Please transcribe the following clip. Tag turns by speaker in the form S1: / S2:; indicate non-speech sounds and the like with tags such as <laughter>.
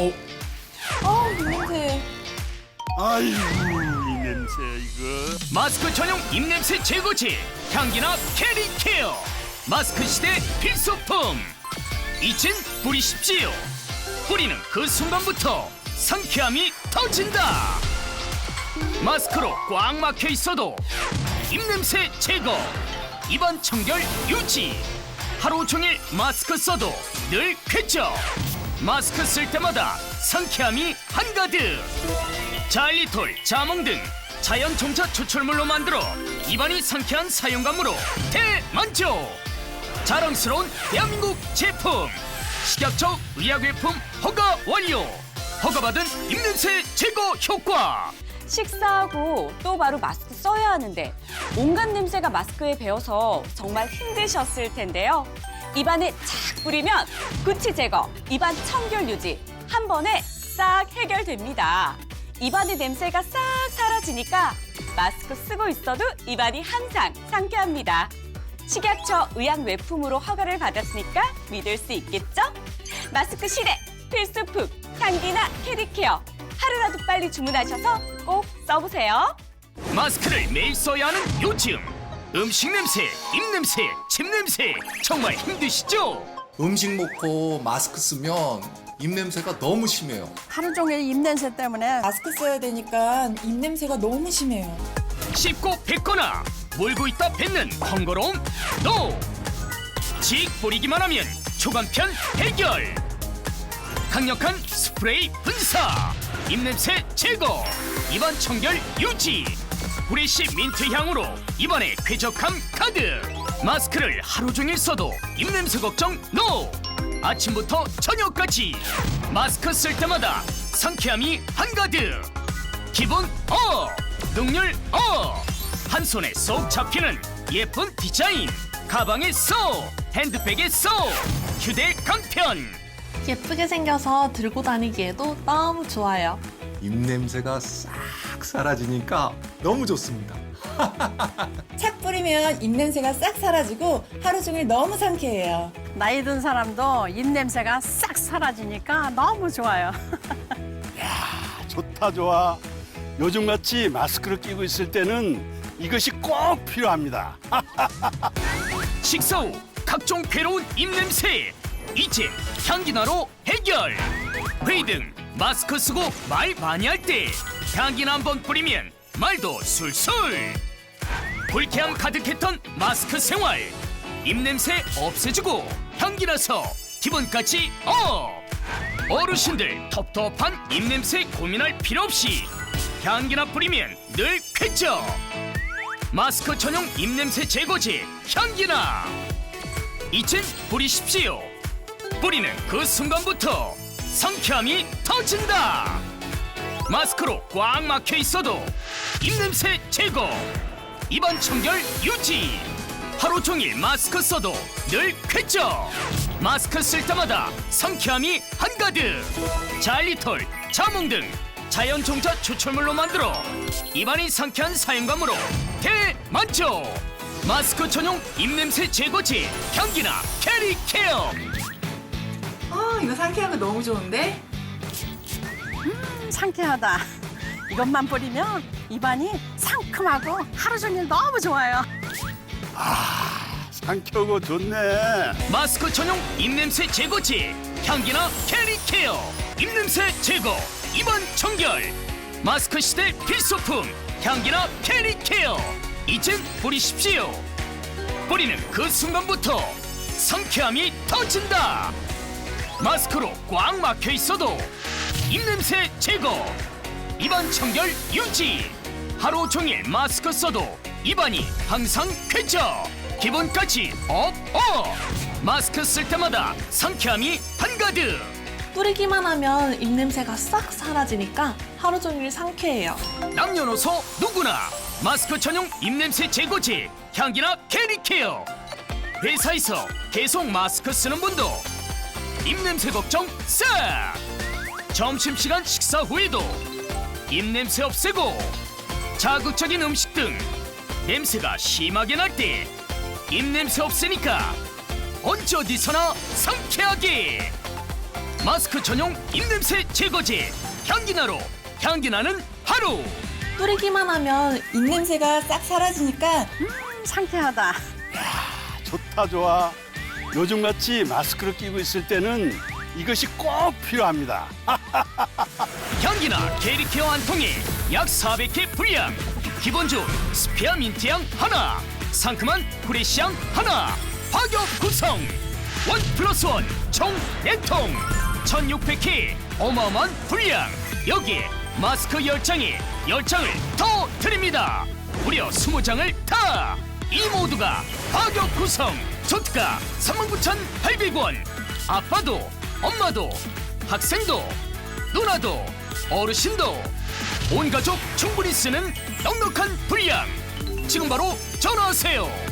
S1: 어우,
S2: 아, 냄새.
S3: 아이고 이 냄새 이거.
S4: 마스크 전용 입냄새 제거제. 향기나 캐리 케어. 마스크 시대 필수품. 이젠 뿌리십시오. 뿌리는 그 순간부터 상쾌함이 터진다. 마스크로 꽉 막혀 있어도 입냄새 제거. 입안 청결 유지. 하루 종일 마스크 써도 늘 쾌적 마스크 쓸 때마다 상쾌함이 한가득 자일리톨, 자몽 등 자연 종자 추출물로 만들어 입안이 상쾌한 사용감으로 대만족! 자랑스러운 대한민국 제품! 식약처 의약외품 허가 완료! 허가받은 입냄새 제거 효과!
S2: 식사하고 또 바로 마스크 써야 하는데 온갖 냄새가 마스크에 배어서 정말 힘드셨을 텐데요. 입안에 착 뿌리면 구취 제거, 입안 청결 유지 한 번에 싹 해결됩니다. 입안의 냄새가 싹 사라지니까 마스크 쓰고 있어도 입안이 항상 상쾌합니다. 식약처 의약 외품으로 허가를 받았으니까 믿을 수 있겠죠? 마스크 시대 필수품 향기나 캐리케어 하루라도 빨리 주문하셔서 꼭 써보세요.
S4: 마스크를 매일 써야 하는 요즘! 음식 냄새, 입 냄새, 침 냄새 정말 힘드시죠?
S1: 음식 먹고 마스크 쓰면 입냄새가 너무 심해요.
S5: 하루 종일 입냄새 때문에
S6: 마스크 써야 되니까 입냄새가 너무 심해요.
S4: 씹고 뱉거나 물고 있다 뱉는 번거로움 노! 직 뿌리기만 하면 초간편 해결! 강력한 스프레이 분사! 입냄새 제거! 입안 청결 유지! 프레시 민트 향으로 입안에 쾌적함 가득! 마스크를 하루 종일 써도 입냄새 걱정 노! 아침부터 저녁까지 마스크 쓸 때마다 상쾌함이 한가득! 기분 어! 능률 어! 한 손에 쏙 잡히는 예쁜 디자인 가방에 쏙! 핸드백에 쏙! 휴대 간편!
S7: 예쁘게 생겨서 들고 다니기에도 너무 좋아요.
S1: 입냄새가 싹 사라지니까 너무 좋습니다. <laughs>
S6: 착 뿌리면 입냄새가 싹 사라지고 하루 종일 너무 상쾌해요.
S5: 나이 든 사람도 입냄새가 싹 사라지니까 너무 좋아요. <laughs>
S3: 좋다 좋아 요즘같이 마스크를 끼고 있을 때는 이것이 꼭 필요합니다 <laughs>
S4: 식사 후 각종 괴로운 입냄새 이제 향기나로 해결 회의 등 마스크 쓰고 말 많이 할 때 향기나 한번 뿌리면 말도 술술. 불쾌함 가득했던 마스크 생활. 입냄새 없애주고 향기나서 기분까지 업. 어르신들 텁텁한 입냄새 고민할 필요 없이 향기나 뿌리면 늘 쾌적. 마스크 전용 입냄새 제거제 향기나. 이젠 뿌리십시오. 뿌리는 그 순간부터 상쾌함이 터진다. 마스크로 꽉 막혀 있어도 입냄새 제거. 입안 청결 유지. 하루 종일 마스크 써도 늘 쾌적. 마스크 쓸 때마다 상쾌함이 한가득. 자일리톨 자몽 등 자연 종자 추출물로 만들어 입안이 상쾌한 사용감으로 대만족. 마스크 전용 입냄새 제거제 향기나 캐리 케어
S6: 아, 이거 상쾌한 거 너무 좋은데?
S5: 음, 상쾌하다. 이것만 뿌리면 입안이 상큼하고 하루 종일 너무 좋아요.
S3: 상쾌하고 좋네
S4: 마스크 전용 입냄새 제거제 향기나 캐리 케어 입냄새 제거 입안 청결 마스크 시대 필수품 향기나 캐리 케어 이젠 뿌리십시오 뿌리는 그 순간부터 상쾌함이 터진다 마스크로 꽉 막혀 있어도 입냄새 제거 입안 청결 유지. 하루 종일 마스크 써도 입안이 항상 쾌적. 기분까지 업 업. 마스크 쓸 때마다 상쾌함이 한가득.
S7: 뿌리기만 하면 입냄새가 싹 사라지니까 하루 종일 상쾌해요.
S4: 남녀노소 누구나 마스크 전용 입냄새 제거제 향기나 캐리 케어. 회사에서 계속 마스크 쓰는 분도 입냄새 걱정 싹 점심시간 식사 후에도 입냄새 없애고 자극적인 음식 등 냄새가 심하게 날 때 입냄새 없애니까 언제 어디서나 상쾌하게 마스크 전용 입냄새 제거제 향기나로 향기나는 하루
S7: 뿌리기만 하면
S6: 입냄새가 싹 사라지니까
S5: 상쾌하다.
S3: 좋다 좋아. 요즘같이 마스크를 끼고 있을 때는 이것이 꼭 필요합니다. <laughs>
S4: 향기나 게리케어 한 통에 약 400개 분량. 기본주 스페아 민트향 하나. 상큼한 프레시향 하나. 파격 구성. 원 플러스 원총 4통. 1600개 어마어마한 분량. 여기에 마스크 10장에 10장을 더 드립니다. 무려 20장을 다. 이 모두가 파격 구성 저트가 39,800원. 아빠도 엄마도 학생도 누나도 어르신도. 온 가족 충분히 쓰는 넉넉한 분량. 지금 바로 전화하세요